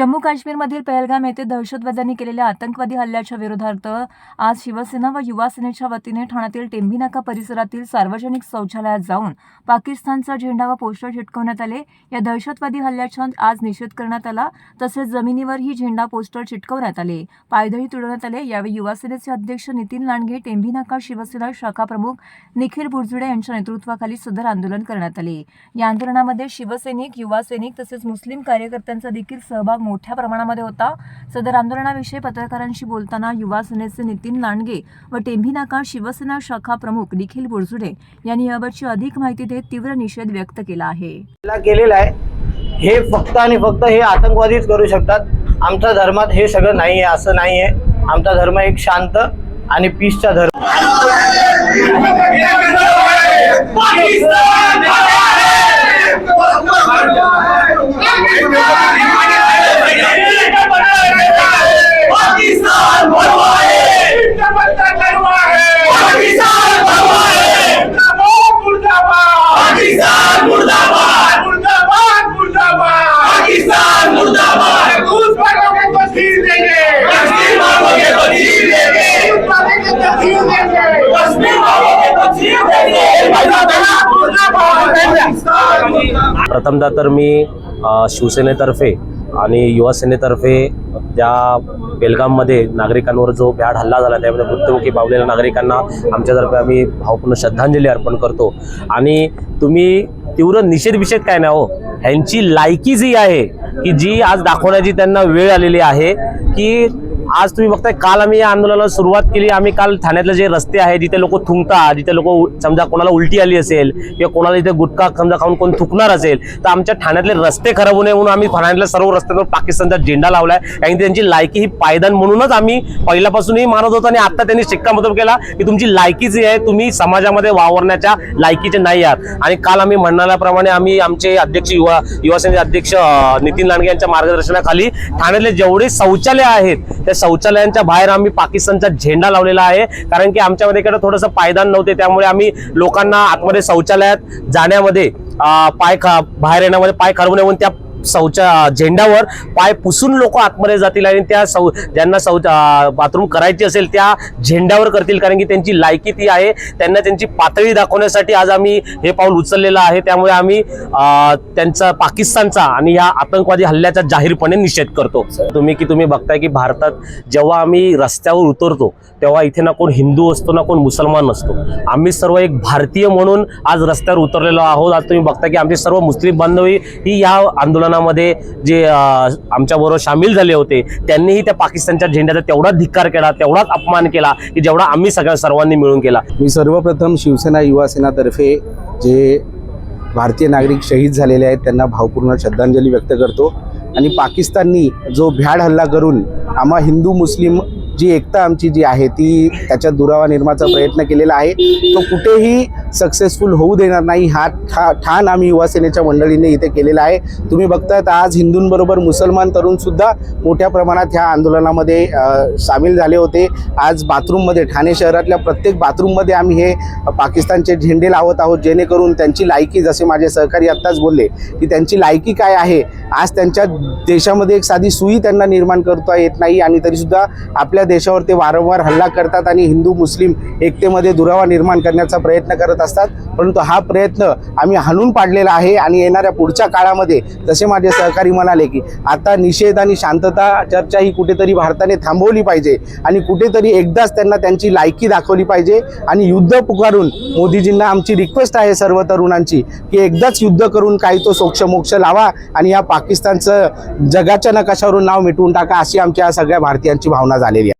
जम्मू काश्मीरमधील पहलगाम येथे दहशतवाद्यांनी केलेल्या आतंकवादी हल्ल्याच्या विरोधार्थ आज शिवसेना व युवा सेनेच्या वतीने ठाण्यातील टेंभीनाका परिसरातील सार्वजनिक शौचालयात जाऊन पाकिस्तानचा झेंडा व पोस्टर चिटकवण्यात आले. या दहशतवादी हल्ल्याचा आज निषेध करण्यात आला. तसेच जमिनीवरही झेंडा पोस्टर चिटकवण्यात आले. पायदळी तुडवण्यात आले. यावेळी युवा सेनेचे अध्यक्ष नितीन लांडगे टेंभीनाका शिवसेना शाखा प्रमुख निखिल बुरजुडे यांच्या नेतृत्वाखाली सदर आंदोलन करण्यात आले. या आंदोलनामध्ये शिवसैनिक युवा सैनिक तसेच मुस्लिम कार्यकर्त्यांचा देखील सहभाग मोठ्या प्रमाणामध्ये होता. सदर आंदोलनाविषयी पत्रकारांशी बोलताना युवा सेनेचे नितीन लांडगे व टेंभी नाका शिवसेना शाखा प्रमुख निखिल बुरजुडे यांनी याबाबतची अधिक माहिती देत तीव्र निषेध व्यक्त केला आहे. केलेला आहे. हे फक्त आणि फक्त हे आतंकवादीच करू शकतात. आमच्या धर्मात हे सगळं नाही आहे असं नाही आहे आमचा धर्म एक शांत आणि पीसचा धर्म. प्रथमतः तर मी शिवसेनेतर्फे आणि युवा सेनेतर्फे त्या बेलगाममध्ये नागरिकांवर जो भ्याड हल्ला झाला त्यामध्ये मृत्युमुखी पावलेल्या नागरिकांना आमच्यातर्फे आम्ही भावपूर्ण श्रद्धांजली अर्पण करतो. आणि तुम्ही तीव्र निषेध विषेध काय नाही हो ह्यांची लायकी जी आहे की जी आज दाखवण्याची त्यांना वेळ आलेली आहे की आज तुम्ही बघताय काल आम्ही या आंदोलनाला सुरुवात केली. आम्ही काल ठाण्यातले जे रस्ते आहे जिथे लोक थुंकतात जिथे लोक समजा कोणाला उलटी आली असेल किंवा कोणाला इथे गुटखा समजा खाऊन कोण थुकणार असेल तर आमच्या ठाण्यातले रस्ते खराब होऊ नये म्हणून आम्ही ठाण्यातल्या सर्व रस्त्यांवर पाकिस्तानचा झेंडा लावलाय. आणि त्यांची लायकी ही पायदान म्हणूनच आम्ही पहिल्यापासूनही मानत होतो आणि आता त्यांनी शिक्कामोर्तब केला की तुमची लायकी जी आहे तुम्ही समाजामध्ये वावरण्याच्या लायकीचे नाही आहात. आणि काल आम्ही म्हणण्याप्रमाणे आम्ही आमचे अध्यक्ष युवा युवासेनेचे अध्यक्ष नितीन लांडगे यांच्या मार्गदर्शनाखाली ठाण्यातले जेवढे शौचालय आहेत त्या शौचालयांच्या बाहेर आम्ही पाकिस्तानचा झेंडा लावलेला आहे. कारण की आमच्यामध्ये इकडे थोडंसं पायदान नव्हते त्यामुळे आम्ही लोकांना आतमध्ये शौचालयात जाण्यामध्ये पाय खा बाहेर येण्यामध्ये पाय खरवू नये म्हणून त्या शौचा झेंड्यावर पाय पुसून लोक आतमध्ये जातील आणि त्या शौ ज्यांना शौच बाथरूम करायची असेल त्या झेंड्यावर करतील. कारण की त्यांची लायकी ती आहे. त्यांना त्यांची पातळी दाखवण्यासाठी आज आम्ही हे पाऊल उचललेलं आहे. त्यामुळे आम्ही त्यांचा पाकिस्तानचा आणि या आतंकवादी हल्ल्याचा जाहीरपणे निषेध करतो. तुम्ही की तुम्ही बघताय की भारतात जेव्हा आम्ही रस्त्यावर उतरतो तेव्हा इथे ना कोण हिंदू असतो ना कोण मुसलमान असतो. आम्ही सर्व एक भारतीय म्हणून आज रस्त्यावर उतरलेलो आहोत. आज तुम्ही बघता की आमचे सर्व मुस्लिम बांधवी ही या आंदोलन आंदोलनामध्ये जे आमच्याबरोबर सामील झाले होते त्यांनीही त्या पाकिस्तानच्या झेंड्याचा तेवढाच धिक्कार केला तेवढाच अपमान केला की जेवढा आम्ही सगळ्या सर्वांनी मिळून केला. मी सर्वप्रथम शिवसेना युवा सेनातर्फे जे भारतीय नागरिक शहीद झालेले आहेत त्यांना भावपूर्ण श्रद्धांजली व्यक्त करतो. आणि पाकिस्ताननी जो भ्याड हल्ला करून आम्हा हिंदू मुस्लिम जी एकता आमची जी आहे ती त्याच्यात दुरावा निर्माचा प्रयत्न केलेला आहे. तो कुठेही सक्सेसफुल होऊ देणार नाही हा ठा ठाण आम्ही युवासेनेच्या मंडळीने इथे केलेला आहे. तुम्ही बघतायत आज हिंदूंबरोबर मुसलमान तरुणसुद्धा मोठ्या प्रमाणात ह्या आंदोलनामध्ये सामील झाले होते. आज बाथरूममध्ये ठाणे शहरातल्या प्रत्येक बाथरूममध्ये आम्ही हे पाकिस्तानचे झेंडे लावत आहोत जेणेकरून त्यांची लायकी जसे माझे सहकारी आत्ताच बोलले की त्यांची लायकी काय आहे आज त्यांच्या देशामध्ये एक साधी सुई त्यांना निर्माण करता येत नाही आणि तरीसुद्धा आपल्या देशावर ते वारंवार हल्ला करतात आणि हिंदू मुस्लिम एकतेमध्ये दुरावा निर्माण करण्याचा प्रयत्न करत असतात. परंतु हा प्रयत्न आम्ही हाणून पाडलेला आहे आणि येणाऱ्या पुढच्या काळामध्ये जसे माझे सहकारी म्हणाले की आता निषेध आणि शांतता चर्चा ही कुठेतरी भारताने थांबवली पाहिजे आणि कुठेतरी एकदाच त्यांना त्यांची लायकी दाखवली पाहिजे आणि युद्ध पुकारून मोदीजींना आमची रिक्वेस्ट आहे सर्व तरुणांची की एकदाच युद्ध करून काही तो सोक्ष मोक्ष लावा आणि या पाकिस्तानचं जगाच्या नकाशावरून नाव मिटवून टाका अशी आमच्या सगळ्या भारतीयांची भावना झालेली आहे.